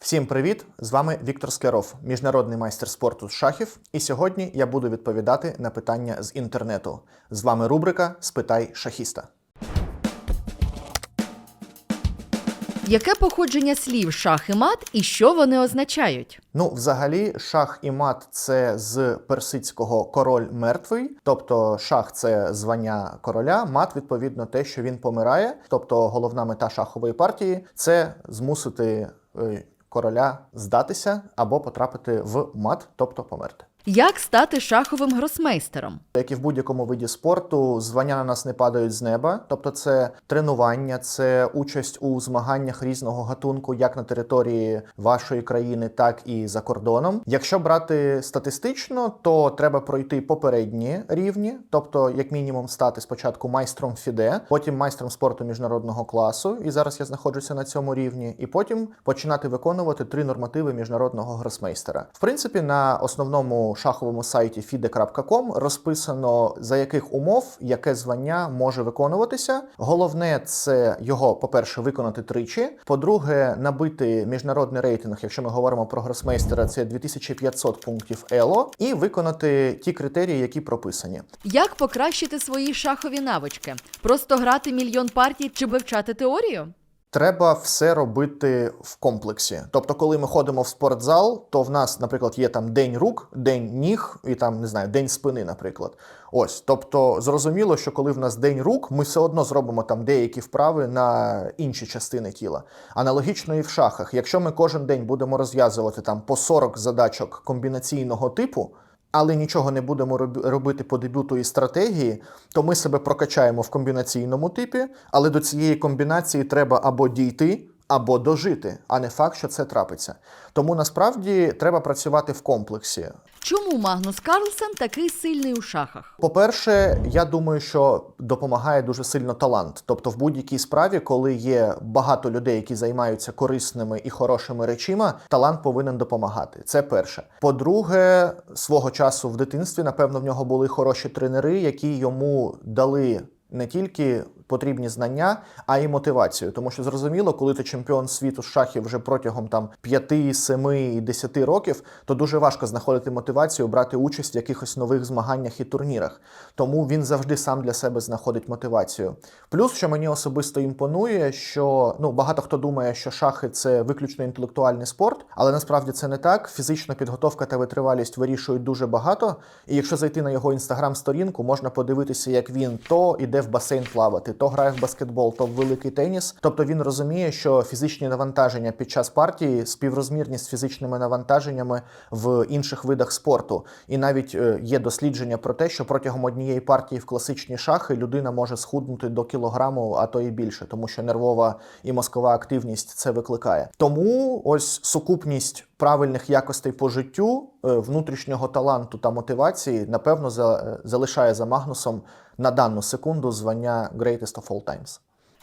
Всім привіт! З вами Віктор Скеров, міжнародний майстер спорту з шахів. І сьогодні я буду відповідати на питання з інтернету. З вами рубрика Спитай шахіста. Яке походження слів шах і мат і що вони означають? Ну, взагалі, шах і мат це з персидського король мертвий, тобто шах це звання короля, мат відповідно те, що він помирає. Тобто головна мета шахової партії це змусити е, короля здатися або потрапити в мат, тобто померти. Як стати шаховим гросмейстером? Як і в будь-якому виді спорту, звання на нас не падають з неба, тобто це тренування, це участь у змаганнях різного гатунку, як на території вашої країни, так і за кордоном. Якщо брати статистично, то треба пройти попередні рівні, тобто, як мінімум, стати спочатку майстром ФІДЕ, потім майстром спорту міжнародного класу, і зараз я знаходжуся на цьому рівні, і потім починати виконувати три нормативи міжнародного гросмейстера. В принципі, на основному шаховому сайті fide.com розписано за яких умов яке звання може виконуватися. Головне це його, по-перше, виконати тричі. По-друге, набити міжнародний рейтинг, якщо ми говоримо про гросмейстера, це 2500 пунктів ЕЛО, і виконати ті критерії, які прописані. Як покращити свої шахові навички? Просто грати мільйон партій чи вивчати теорію? Треба все робити в комплексі. Тобто, коли ми ходимо в спортзал, то в нас, наприклад, є там день рук, день ніг і там не знаю, день спини, наприклад. Ось, тобто, зрозуміло, що коли в нас день рук, ми все одно зробимо там деякі вправи на інші частини тіла. Аналогічно і в шахах. Якщо ми кожен день будемо розв'язувати там по 40 задачок комбінаційного типу. Але нічого не будемо роб- робити по дебюту і стратегії, то ми себе прокачаємо в комбінаційному типі, але до цієї комбінації треба або дійти, або дожити, а не факт, що це трапиться. Тому насправді треба працювати в комплексі. Чому Магнус Карлсен такий сильний у шахах? По-перше, я думаю, що допомагає дуже сильно талант. Тобто, в будь-якій справі, коли є багато людей, які займаються корисними і хорошими речима, талант повинен допомагати. Це перше. По-друге, свого часу в дитинстві, напевно, в нього були хороші тренери, які йому дали. Не тільки потрібні знання, а й мотивацію. Тому що зрозуміло, коли ти чемпіон світу з шахів вже протягом там 5, 7 і 10 років, то дуже важко знаходити мотивацію брати участь в якихось нових змаганнях і турнірах. Тому він завжди сам для себе знаходить мотивацію. Плюс, що мені особисто імпонує, що ну багато хто думає, що шахи це виключно інтелектуальний спорт, але насправді це не так. Фізична підготовка та витривалість вирішують дуже багато. І якщо зайти на його інстаграм-сторінку, можна подивитися, як він то іде в басейн плавати, то грає в баскетбол, то в великий теніс. Тобто він розуміє, що фізичні навантаження під час партії співрозмірні з фізичними навантаженнями в інших видах спорту. І навіть е, є дослідження про те, що протягом однієї партії в класичні шахи людина може схуднути до кілограму, а то і більше, тому що нервова і мозкова активність це викликає. Тому ось сукупність правильних якостей по життю, е, внутрішнього таланту та мотивації, напевно, за, е, залишає за Магнусом на дану секунду звання Greatest of All Times.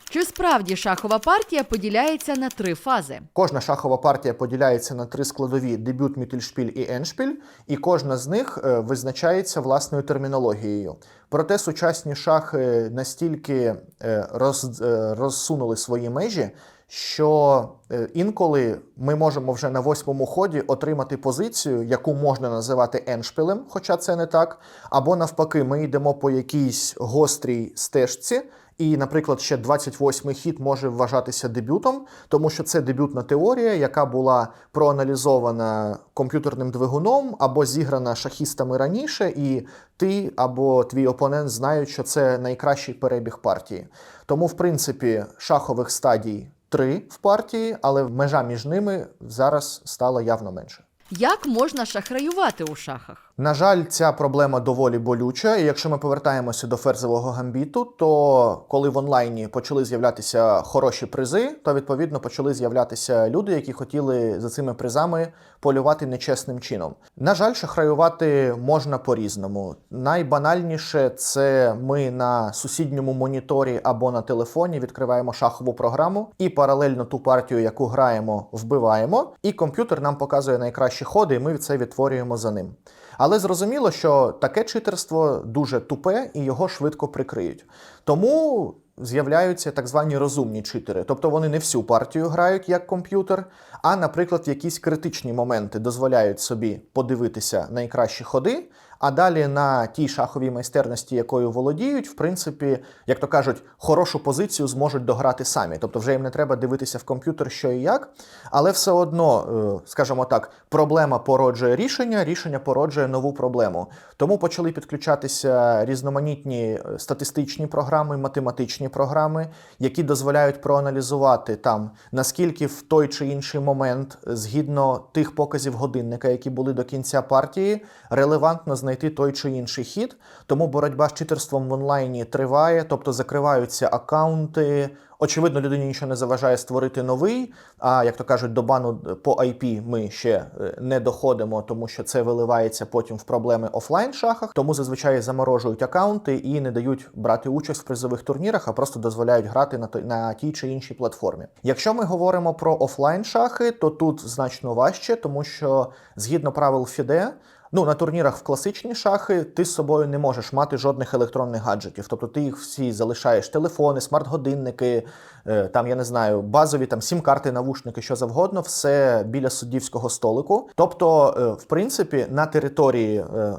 Чи справді шахова партія поділяється на три фази? Кожна шахова партія поділяється на три складові: дебют, мітельшпіль і еншпіль, і кожна з них е, визначається власною термінологією. Проте сучасні шахи настільки е, роз, е, розсунули свої межі, що е, інколи ми можемо вже на восьмому ході отримати позицію, яку можна називати еншпілем, хоча це не так. Або навпаки, ми йдемо по якійсь гострій стежці. І, наприклад, ще 28-й хід може вважатися дебютом, тому що це дебютна теорія, яка була проаналізована комп'ютерним двигуном або зіграна шахістами раніше, і ти або твій опонент знають, що це найкращий перебіг партії. Тому, в принципі, шахових стадій три в партії, але межа між ними зараз стала явно менше. Як можна шахраювати у шахах? На жаль, ця проблема доволі болюча. І якщо ми повертаємося до ферзового гамбіту, то коли в онлайні почали з'являтися хороші призи, то відповідно почали з'являтися люди, які хотіли за цими призами полювати нечесним чином. На жаль, шахраювати можна по-різному. Найбанальніше це ми на сусідньому моніторі або на телефоні відкриваємо шахову програму і паралельно ту партію, яку граємо, вбиваємо, і комп'ютер нам показує найкращі ходи, і ми це відтворюємо за ним. Але зрозуміло, що таке читерство дуже тупе і його швидко прикриють. Тому з'являються так звані розумні читери. Тобто вони не всю партію грають як комп'ютер, а, наприклад, якісь критичні моменти дозволяють собі подивитися найкращі ходи, а далі на тій шаховій майстерності, якою володіють, в принципі, як то кажуть, хорошу позицію зможуть дограти самі. Тобто, вже їм не треба дивитися в комп'ютер, що і як, але все одно, е, скажімо так, проблема породжує рішення, рішення породжує нову проблему. Тому почали підключатися різноманітні е, статистичні програми, математичні програми, які дозволяють проаналізувати там, наскільки в той чи інший момент, е, згідно тих показів годинника, які були до кінця партії, релевантно знайти той чи інший хід. Тому боротьба з читерством в онлайні триває, тобто закриваються акаунти. Очевидно, людині нічого не заважає створити новий. А як то кажуть, до бану по IP ми ще е, не доходимо, тому що це виливається потім в проблеми офлайн шахах. Тому зазвичай заморожують акаунти і не дають брати участь в призових турнірах, а просто дозволяють грати на той- на тій чи іншій платформі. Якщо ми говоримо про офлайн шахи, то тут значно важче, тому що згідно правил FIDE, Ну, на турнірах в класичні шахи ти з собою не можеш мати жодних електронних гаджетів. Тобто ти їх всі залишаєш телефони, смарт-годинники, е, там я не знаю, базові там сім-карти, навушники, що завгодно, все біля суддівського столику. Тобто, е, в принципі, на території. е,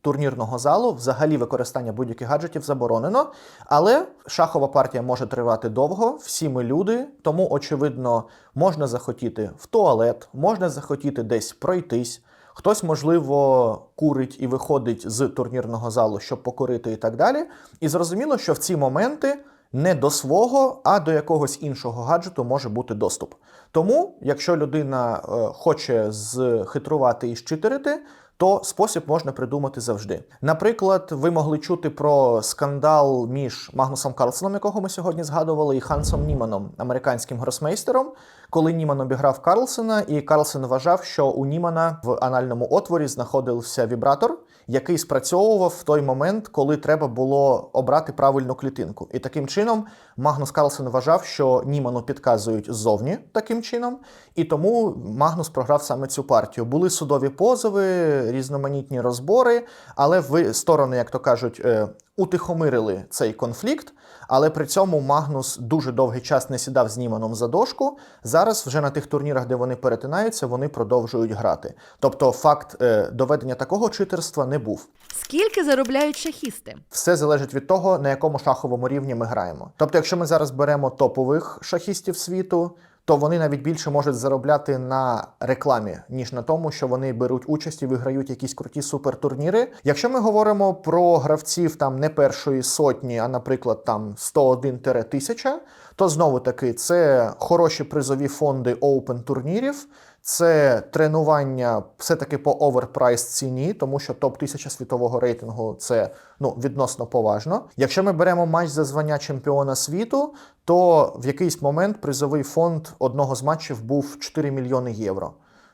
Турнірного залу взагалі використання будь-яких гаджетів заборонено, але шахова партія може тривати довго. Всі ми люди, тому очевидно можна захотіти в туалет, можна захотіти десь пройтись. Хтось, можливо, курить і виходить з турнірного залу, щоб покорити і так далі. І зрозуміло, що в ці моменти не до свого, а до якогось іншого гаджету може бути доступ. Тому, якщо людина е, хоче зхитрувати і щитерити, то спосіб можна придумати завжди. Наприклад, ви могли чути про скандал між Магнусом Карлсоном, якого ми сьогодні згадували, і Хансом Німаном, американським гросмейстером, коли Німан обіграв Карлсона, і Карлсон вважав, що у Німана в анальному отворі знаходився вібратор, який спрацьовував в той момент, коли треба було обрати правильну клітинку. І таким чином Магнус Карлсен вважав, що Німану підказують ззовні таким чином, і тому Магнус програв саме цю партію. Були судові позови, різноманітні розбори, але в сторони, як то кажуть, е, утихомирили цей конфлікт. Але при цьому Магнус дуже довгий час не сідав з Німаном за дошку. Зараз вже на тих турнірах, де вони перетинаються, вони продовжують грати. Тобто, факт е, доведення такого читерства не був. Скільки заробляють шахісти? Все залежить від того, на якому шаховому рівні ми граємо. Тобто, якщо ми зараз беремо топових шахістів світу, то вони навіть більше можуть заробляти на рекламі, ніж на тому, що вони беруть участь і виграють якісь круті супертурніри. Якщо ми говоримо про гравців там не першої сотні, а наприклад там 101-1000, то знову таки це хороші призові фонди Open турнірів. Це тренування все-таки по оверпрайс ціні, тому що топ 1000 світового рейтингу це ну відносно поважно. Якщо ми беремо матч за звання чемпіона світу, то в якийсь момент призовий фонд одного з матчів був 4 мільйони євро.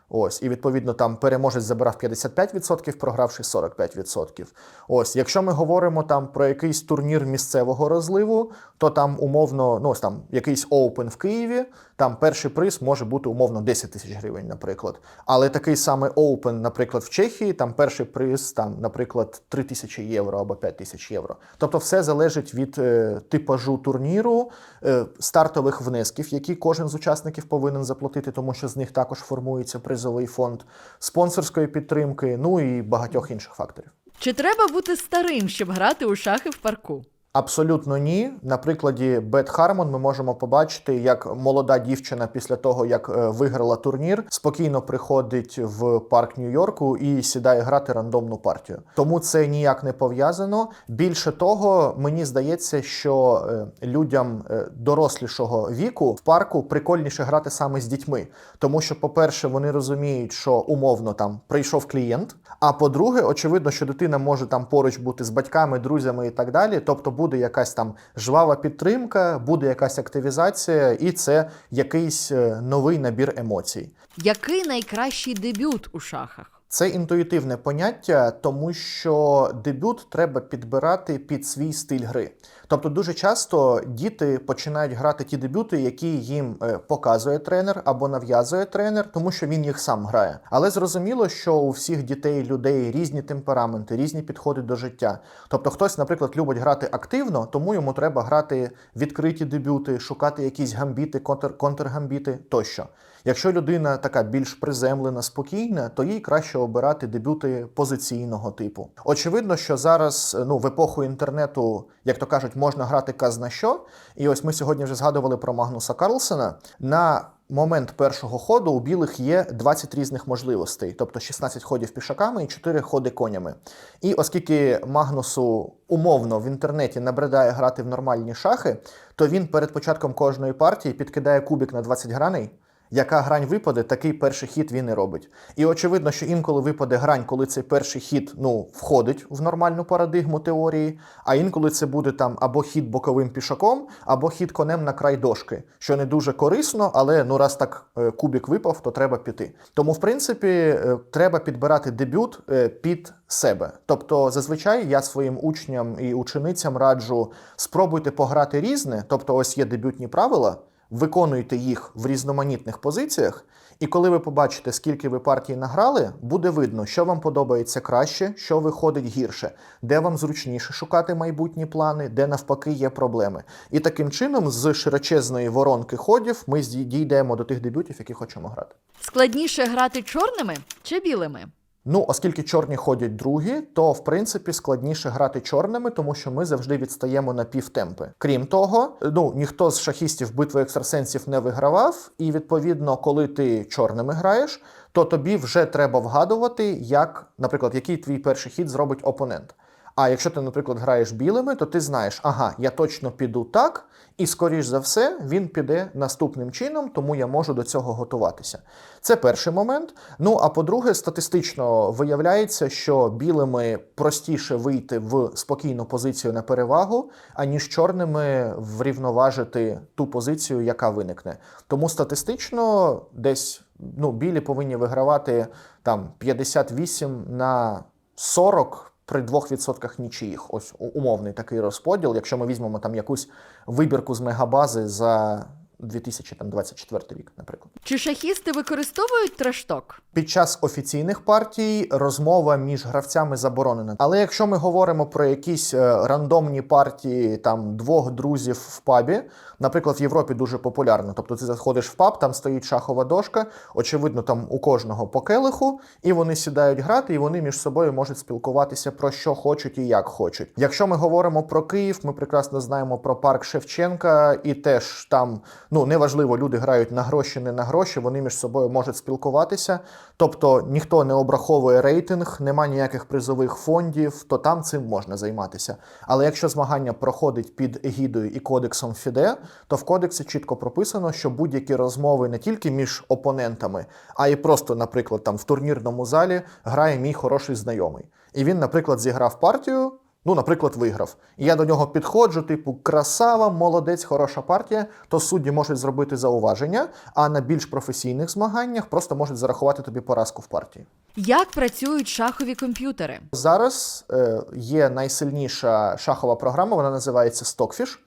Ось, і відповідно там переможець забирав 55%, програвши 45%. Ось, якщо ми говоримо там про якийсь турнір місцевого розливу, то там умовно, ну ось там якийсь Open в Києві, там перший приз може бути умовно 10 тисяч гривень, наприклад. Але такий самий Open, наприклад, в Чехії, там перший приз, там, наприклад, 3 тисячі євро або 5 тисяч євро. Тобто, все залежить від е, типажу турніру, е, стартових внесків, які кожен з учасників повинен заплатити, тому що з них також формується призовий фонд, спонсорської підтримки, ну і багатьох інших факторів. Чи треба бути старим, щоб грати у шахи в парку? Абсолютно ні. На прикладі Бет Хармон ми можемо побачити, як молода дівчина після того, як е, виграла турнір, спокійно приходить в парк Нью-Йорку і сідає грати рандомну партію. Тому це ніяк не пов'язано. Більше того, мені здається, що е, людям е, дорослішого віку в парку прикольніше грати саме з дітьми, тому що, по-перше, вони розуміють, що умовно там прийшов клієнт. А по-друге, очевидно, що дитина може там поруч бути з батьками, друзями і так далі. Тобто буде якась там жвава підтримка, буде якась активізація, і це якийсь е, новий набір емоцій. Який найкращий дебют у шахах? Це інтуїтивне поняття, тому що дебют треба підбирати під свій стиль гри. Тобто, дуже часто діти починають грати ті дебюти, які їм е, показує тренер або нав'язує тренер, тому що він їх сам грає. Але зрозуміло, що у всіх дітей, людей різні темпераменти, різні підходи до життя. Тобто, хтось, наприклад, любить грати активно, тому йому треба грати відкриті дебюти, шукати якісь гамбіти, контр, контргамбіти тощо. Якщо людина така більш приземлена, спокійна, то їй краще обирати дебюти позиційного типу. Очевидно, що зараз ну в епоху інтернету, як то кажуть, можна грати казна що. І ось ми сьогодні вже згадували про Магнуса Карлсена. На момент першого ходу у білих є 20 різних можливостей, тобто 16 ходів пішаками і 4 ходи конями. І оскільки Магнусу умовно в інтернеті набридає грати в нормальні шахи, то він перед початком кожної партії підкидає кубик на 20 граней. Яка грань випаде, такий перший хід він і робить. І очевидно, що інколи випаде грань, коли цей перший хід ну, входить в нормальну парадигму теорії, а інколи це буде там або хід боковим пішаком, або хід конем на край дошки, що не дуже корисно, але ну раз так е, кубік випав, то треба піти. Тому, в принципі, е, треба підбирати дебют е, під себе. Тобто, зазвичай я своїм учням і ученицям раджу спробуйте пограти різне, тобто, ось є дебютні правила. Виконуйте їх в різноманітних позиціях, і коли ви побачите, скільки ви партій награли, буде видно, що вам подобається краще, що виходить гірше, де вам зручніше шукати майбутні плани, де навпаки є проблеми. І таким чином, з широчезної воронки ходів, ми дійдемо до тих дебютів, які хочемо грати. Складніше грати чорними чи білими? Ну, оскільки чорні ходять другі, то в принципі складніше грати чорними, тому що ми завжди відстаємо на півтемпи. Крім того, ну ніхто з шахістів битви екстрасенсів не вигравав, і відповідно, коли ти чорними граєш, то тобі вже треба вгадувати, як, наприклад, який твій перший хід зробить опонент. А якщо ти, наприклад, граєш білими, то ти знаєш, ага, я точно піду так, і скоріш за все він піде наступним чином, тому я можу до цього готуватися. Це перший момент. Ну а по-друге, статистично виявляється, що білими простіше вийти в спокійну позицію на перевагу, аніж чорними врівноважити ту позицію, яка виникне. Тому статистично десь ну, білі повинні вигравати там 58 на 40 при 2% нічиїх. Ось умовний такий розподіл, якщо ми візьмемо там якусь вибірку з мегабази за 2024 рік, наприклад. Чи шахісти використовують трешток? Під час офіційних партій розмова між гравцями заборонена. Але якщо ми говоримо про якісь е, рандомні партії там двох друзів в пабі, наприклад, в Європі дуже популярно. Тобто ти заходиш в паб, там стоїть шахова дошка, очевидно, там у кожного по келиху, і вони сідають грати, і вони між собою можуть спілкуватися про що хочуть і як хочуть. Якщо ми говоримо про Київ, ми прекрасно знаємо про парк Шевченка, і теж там ну неважливо, люди грають на гроші, не на гроші, вони між собою можуть спілкуватися. Тобто ніхто не обраховує рейтинг, нема ніяких призових фондів, то там цим можна займатися. Але якщо змагання проходить під егідою і кодексом ФІДЕ, то в кодексі чітко прописано, що будь-які розмови не тільки між опонентами, а й просто, наприклад, там в турнірному залі грає мій хороший знайомий. І він, наприклад, зіграв партію. Ну, наприклад, виграв. І я до нього підходжу, типу, красава, молодець, хороша партія, то судді можуть зробити зауваження, а на більш професійних змаганнях просто можуть зарахувати тобі поразку в партії. Як працюють шахові комп'ютери? Зараз е, є найсильніша шахова програма, вона називається Stockfish.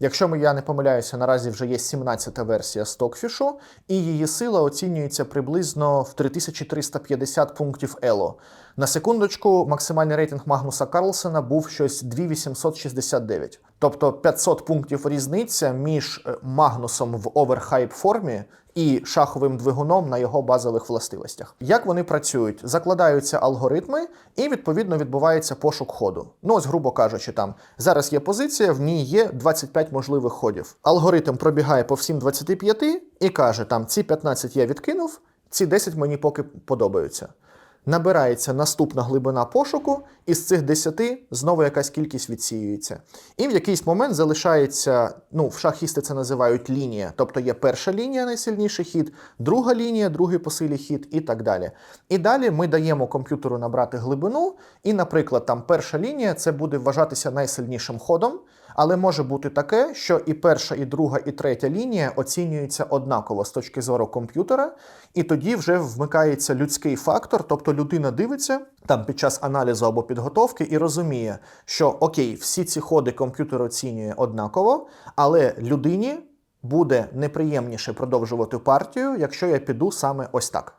Якщо ми- я не помиляюся, наразі вже є 17-та версія Stockfish, і її сила оцінюється приблизно в 3350 пунктів Elo. На секундочку, максимальний рейтинг Магнуса Карлсена був щось 2869. Тобто 500 пунктів різниця між е, Магнусом в оверхайп формі і шаховим двигуном на його базових властивостях. Як вони працюють? Закладаються алгоритми, і відповідно відбувається пошук ходу. Ну, ось, грубо кажучи, там зараз є позиція, в ній є 25 можливих ходів. Алгоритм пробігає по всім 25 і каже: там ці 15 я відкинув, ці 10 мені поки подобаються. Набирається наступна глибина пошуку, і з цих 10 знову якась кількість відсіюється. І в якийсь момент залишається, ну, в шахісти це називають лінія. Тобто є перша лінія, найсильніший хід, друга лінія, другий по силі хід і так далі. І далі ми даємо комп'ютеру набрати глибину, і, наприклад, там перша лінія це буде вважатися найсильнішим ходом, Але може бути таке, що і перша, і друга, і третя лінія оцінюються однаково з точки зору комп'ютера, і тоді вже вмикається людський фактор, тобто людина дивиться там під час аналізу або підготовки і розуміє, що окей, всі ці ходи комп'ютер оцінює однаково, але людині буде неприємніше продовжувати партію, якщо я піду саме ось так.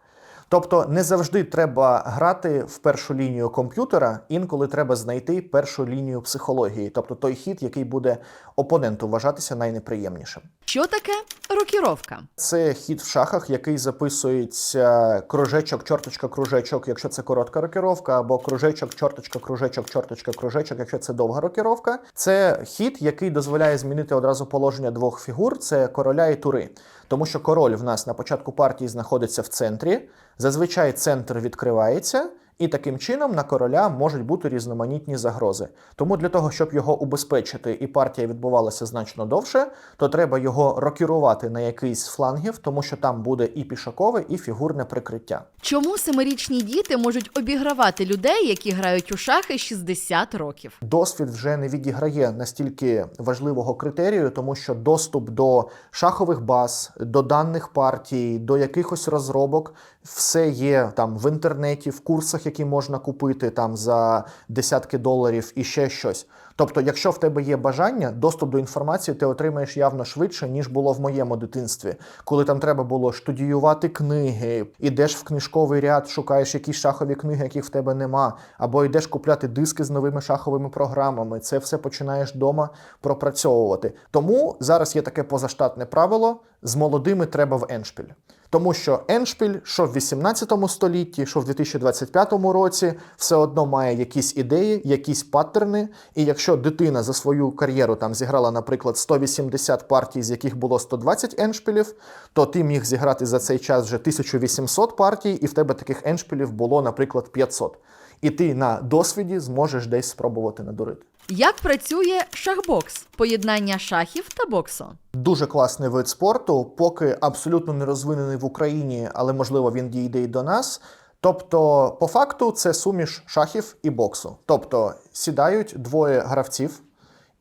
Тобто не завжди треба грати в першу лінію комп'ютера, інколи треба знайти першу лінію психології, тобто той хід, який буде опоненту вважатися найнеприємнішим. Що таке рокіровка? Це хід в шахах, який записується кружечок, чорточка, кружечок, якщо це коротка рокіровка, або кружечок, чорточка, кружечок, чорточка, кружечок, якщо це довга рокіровка. Це хід, який дозволяє змінити одразу положення двох фігур: це короля і тури. Тому що король в нас на початку партії знаходиться в центрі. Зазвичай центр відкривається. І таким чином на короля можуть бути різноманітні загрози. Тому для того, щоб його убезпечити і партія відбувалася значно довше, то треба його рокірувати на якийсь з флангів, тому що там буде і пішакове, і фігурне прикриття. Чому семирічні діти можуть обігравати людей, які грають у шахи 60 років? Досвід вже не відіграє настільки важливого критерію, тому що доступ до шахових баз, до даних партій, до якихось розробок, все є там в інтернеті, в курсах, які можна купити там за десятки доларів і ще щось. Тобто, якщо в тебе є бажання, доступ до інформації ти отримаєш явно швидше, ніж було в моєму дитинстві, коли там треба було штудіювати книги, ідеш в книжковий ряд, шукаєш якісь шахові книги, яких в тебе нема, або йдеш купляти диски з новими шаховими програмами. Це все починаєш вдома пропрацьовувати. Тому зараз є таке позаштатне правило: з молодими треба в еншпіль. Тому що Еншпіль, що в 18 столітті, що в 2025 році, все одно має якісь ідеї, якісь паттерни. І якщо дитина за свою кар'єру там зіграла, наприклад, 180 партій, з яких було 120 еншпілів, то ти міг зіграти за цей час вже 1800 партій, і в тебе таких еншпілів було, наприклад, 500. І ти на досвіді зможеш десь спробувати надурити. Як працює шахбокс поєднання шахів та боксу? Дуже класний вид спорту, поки абсолютно не розвинений в Україні, але можливо він дійде і до нас. Тобто, по факту, це суміш шахів і боксу. Тобто сідають двоє гравців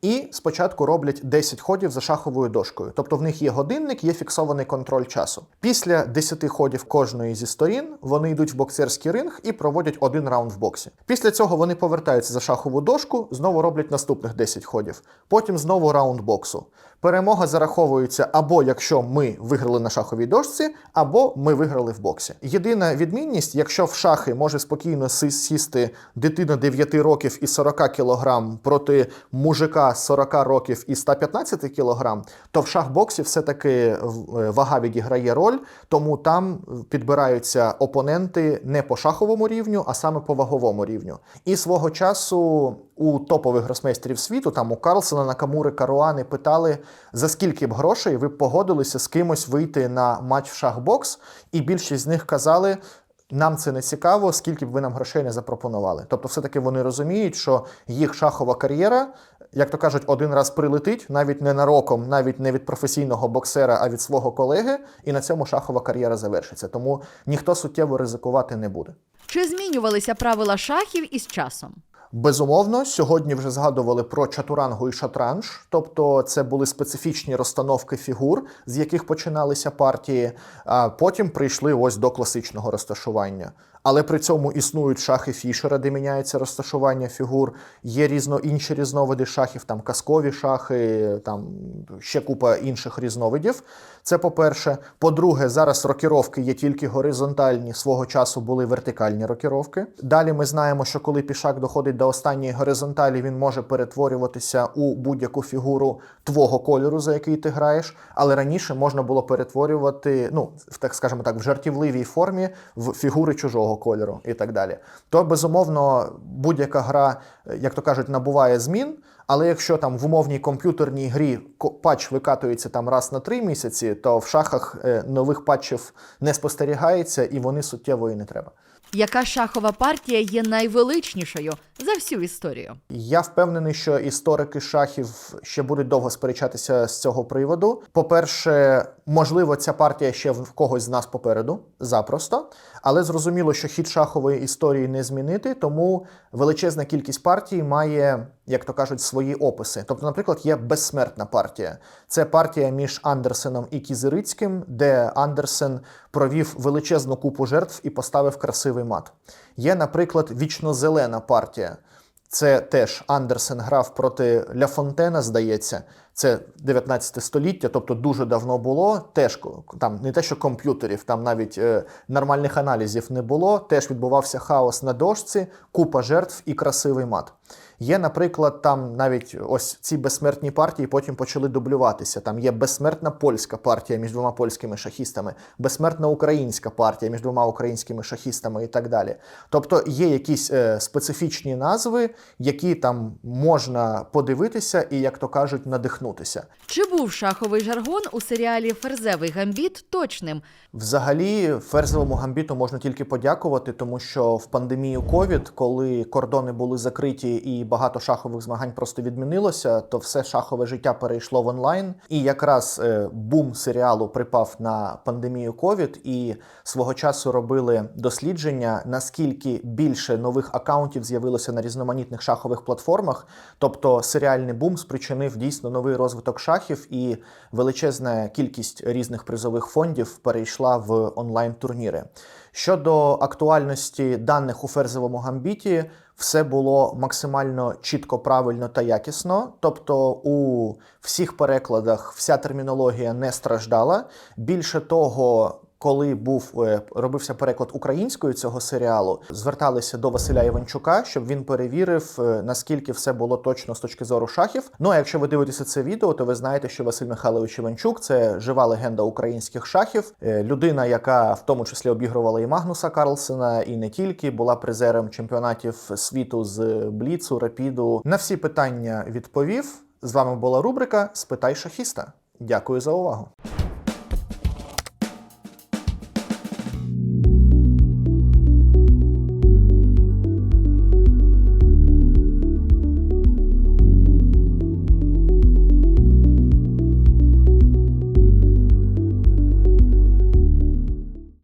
і спочатку роблять 10 ходів за шаховою дошкою. Тобто в них є годинник, є фіксований контроль часу. Після 10 ходів кожної зі сторін вони йдуть в боксерський ринг і проводять один раунд в боксі. Після цього вони повертаються за шахову дошку, знову роблять наступних 10 ходів. Потім знову раунд боксу. Перемога зараховується або якщо ми виграли на шаховій дошці, або ми виграли в боксі. Єдина відмінність, якщо в шахи може спокійно сісти дитина 9 років і 40 кілограм проти мужика 40 років і 115 кілограм, то в шахбоксі все-таки е, вага відіграє роль, тому там підбираються опоненти не по шаховому рівню, а саме по ваговому рівню. І свого часу у топових гросмейстерів світу, там у Карлсона, Накамури, Каруани питали, за скільки б грошей ви б погодилися з кимось вийти на матч в шахбокс, і більшість з них казали. Нам це не цікаво, скільки б ви нам грошей не запропонували. Тобто, все-таки вони розуміють, що їх шахова кар'єра, як то кажуть, один раз прилетить, навіть не нароком, навіть не від професійного боксера, а від свого колеги, і на цьому шахова кар'єра завершиться. Тому ніхто суттєво ризикувати не буде. Чи змінювалися правила шахів із часом? Безумовно, сьогодні вже згадували про чатурангу і шатранж, тобто це були специфічні розстановки фігур, з яких починалися партії, а потім прийшли ось до класичного розташування. Але при цьому існують шахи Фішера, де міняється розташування фігур. Є різно інші різновиди шахів, там казкові шахи, там ще купа інших різновидів. Це по-перше. По-друге, зараз рокіровки є тільки горизонтальні, свого часу були вертикальні рокіровки. Далі ми знаємо, що коли пішак доходить до останньої горизонталі, він може перетворюватися у будь-яку фігуру твого кольору, за який ти граєш. Але раніше можна було перетворювати, ну так скажемо так, в жартівливій формі в фігури чужого кольору і так далі. То безумовно будь-яка гра, як то кажуть, набуває змін. Але якщо там в умовній комп'ютерній грі патч викатується там раз на три місяці, то в шахах е, нових патчів не спостерігається і вони суттєво і не треба. Яка шахова партія є найвеличнішою за всю історію? Я впевнений, що історики шахів ще будуть довго сперечатися з цього приводу. По-перше, можливо, ця партія ще в когось з нас попереду, запросто, але зрозуміло, що хід шахової історії не змінити, тому величезна кількість партій має, як то кажуть, свої. описи. Тобто, наприклад, є безсмертна партія. Це партія між Андерсеном і Кізирицьким, де Андерсен провів величезну купу жертв і поставив красивий мат. Є, наприклад, вічно-зелена партія. Це теж Андерсен грав проти Ля Фонтена, здається. Це 19 століття, тобто дуже давно було. Теж там не те, що комп'ютерів, там навіть е, нормальних аналізів не було. Теж відбувався хаос на дошці, купа жертв і красивий мат. Є, наприклад, там навіть ось ці безсмертні партії потім почали дублюватися. Там є безсмертна польська партія між двома польськими шахістами, безсмертна українська партія між двома українськими шахістами і так далі. Тобто є якісь е, специфічні назви, які там можна подивитися і, як то кажуть, надихнутися. Чи був шаховий жаргон у серіалі Ферзевий гамбіт точним? Взагалі, ферзовому гамбіту можна тільки подякувати, тому що в пандемію ковід, коли кордони були закриті і багато шахових змагань просто відмінилося, то все шахове життя перейшло в онлайн. І якраз е, бум серіалу припав на пандемію ковід, і свого часу робили дослідження, наскільки більше нових акаунтів з'явилося на різноманітних шахових платформах. Тобто серіальний бум спричинив дійсно новий розвиток шахів, і величезна кількість різних призових фондів перейшла в онлайн-турніри. Щодо актуальності даних у ферзовому гамбіті, все було максимально чітко, правильно та якісно. Тобто, у всіх перекладах вся термінологія не страждала. Більше того. Коли був е, робився переклад українською цього серіалу, зверталися до Василя Іванчука, щоб він перевірив, е, наскільки все було точно з точки зору шахів. Ну а якщо ви дивитеся це відео, то ви знаєте, що Василь Михайлович Іванчук це жива легенда українських шахів, е, людина, яка в тому числі обігрувала і Магнуса Карлсена, і не тільки була призером чемпіонатів світу з бліцу, рапіду. На всі питання відповів. З вами була рубрика Спитай шахіста. Дякую за увагу.